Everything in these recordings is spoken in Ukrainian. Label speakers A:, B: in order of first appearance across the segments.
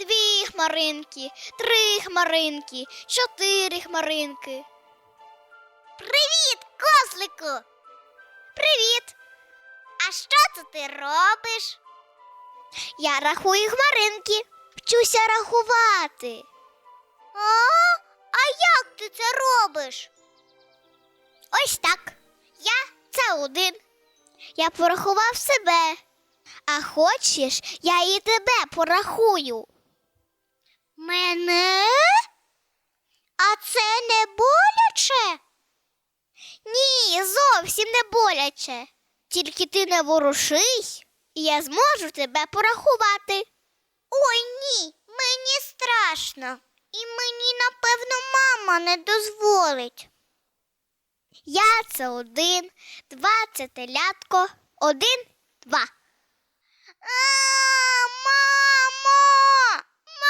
A: дві хмаринки, три хмаринки, чотири хмаринки. Привіт, козлику. Привіт. А що це ти робиш? Я рахую хмаринки, вчуся рахувати. А, а як ти це робиш? Ось так. Я це один. Я порахував себе. А хочеш, я і тебе порахую. Мене? А це не боляче? Ні, зовсім не боляче. Тільки ти не ворушись, і я зможу тебе порахувати. Ой ні, мені страшно. І мені, напевно, мама не дозволить. Я це один, два це телятко, один, два. А, мамо!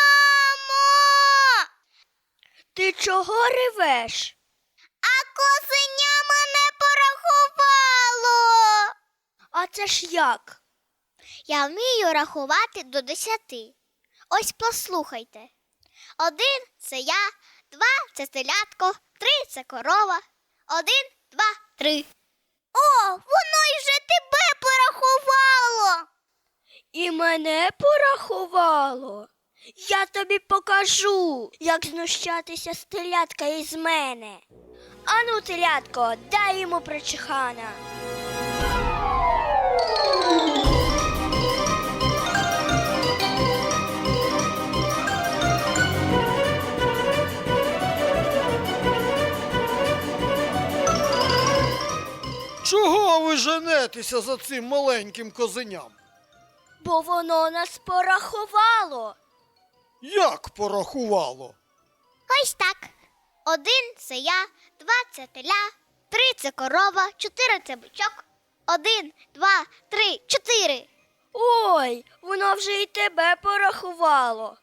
A: Мамо!
B: Ти чого ревеш?
A: А козеня мене порахувало.
B: А це ж як?
A: Я вмію рахувати до десяти. Ось послухайте. Один це я, два це телятко, три це корова. Один, два, три. О, воно й вже тебе порахувало.
B: І мене порахувало. Я тобі покажу, як знущатися з телятка із мене. Ану, телятко, дай йому прочихана.
C: Чого ви женетеся за цим маленьким козеням?
B: Бо воно нас порахувало.
C: Як порахувало?
A: Ось так. Один це я, два це теля, три це корова, чотири це бичок. Один, два, три, чотири.
B: Ой, воно вже і тебе порахувало.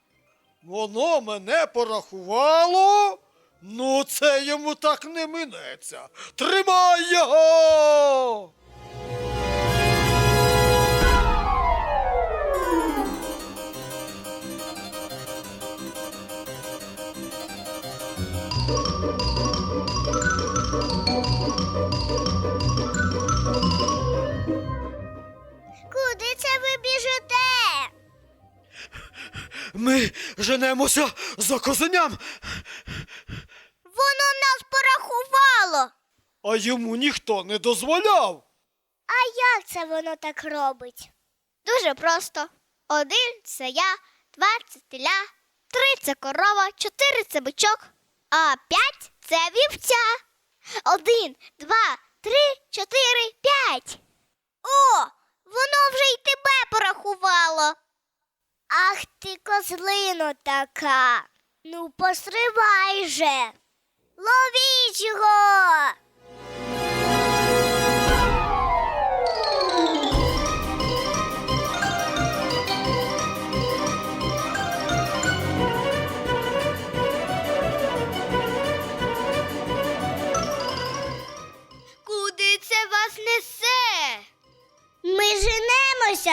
C: Воно мене порахувало? Ну, це йому так не минеться. Тримай його!
A: Куди це ви біжите?
C: Ми женемося за козеням,
A: Воно нас порахувало.
C: а йому ніхто не дозволяв.
A: А як це воно так робить? Дуже просто. Один це я, два це теля, три це корова, чотири це бичок, а п'ять це вівця. Один, два, три, чотири, п'ять. О, воно вже й тебе порахувало. Ах ти, козлино така. Ну, постривай же. Ловіть його.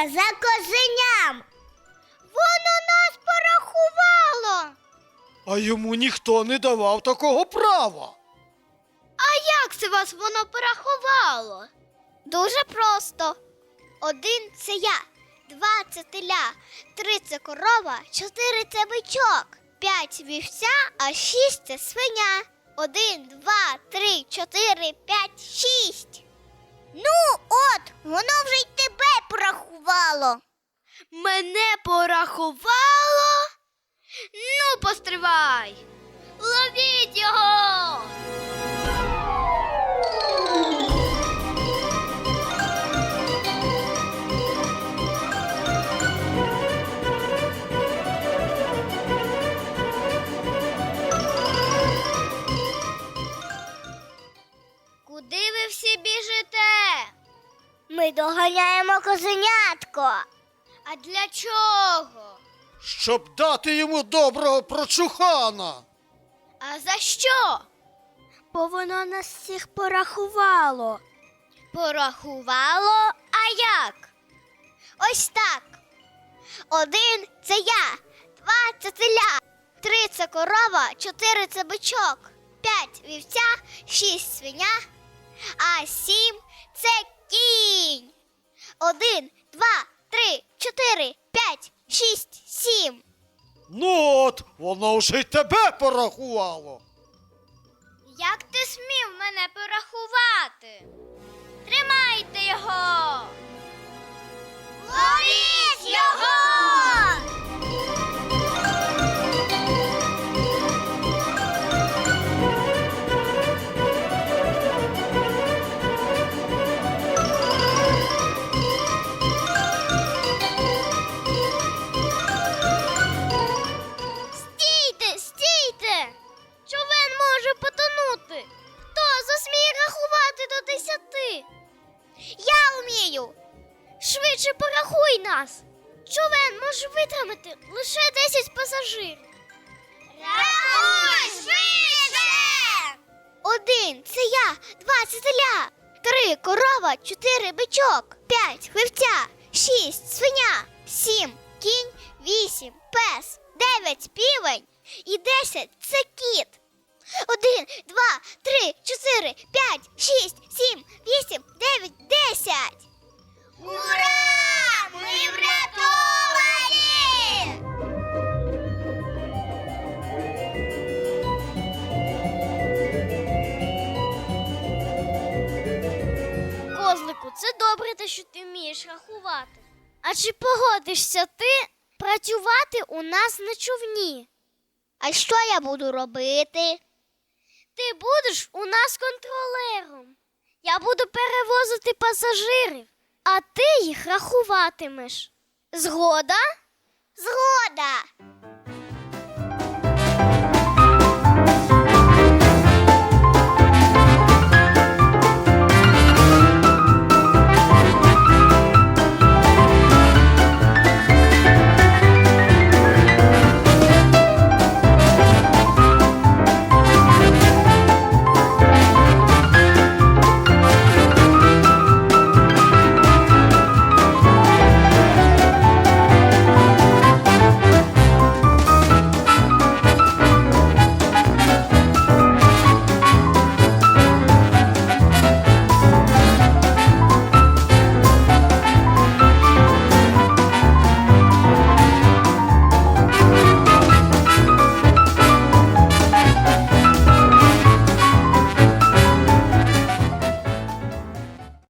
A: Женемося за козеням. Воно нас порахувало.
C: А йому ніхто не давав такого права.
A: А як це вас воно порахувало? Дуже просто. Один це я, два це теля, три це корова, чотири це бичок, п'ять вівця, а шість це свиня. Один, два, три, чотири, п'ять, шість. Ну, от, воно вже й тебе порахувало.
B: Мене порахувало? Ну, постривай. Ловіть його.
A: Куди ви? Ми доганяємо козенятко. А для чого?
C: Щоб дати йому доброго прочухана.
A: А за що?
B: Бо воно нас всіх порахувало.
A: Порахувало, а як? Ось так. Один це я, два це теля, три це корова, чотири це бичок, п'ять вівця, шість свиня, а сім це. Один, два, три, чотири, п'ять, шість, сім.
C: Ну от, воно вже й тебе порахувало.
A: Як ти смів мене порахувати? Тримайте його! Я. Швидше порахуй нас. Човен може витримати лише 10 пасажирів. Рахуй швидше! Один це я, два це три корова, чотири бичок, п'ять вівця, шість свиня, сім кінь, вісім пес, дев'ять півень і десять це кіт. Один, два, три, чотири, п'ять, шість, сім, вісім,
B: Козлику, це добре, те, що ти вмієш рахувати. А чи погодишся ти працювати у нас на човні?
A: А що я буду робити?
B: Ти будеш у нас контролером. Я буду перевозити пасажирів, а ти їх рахуватимеш. Згода?
A: Згода!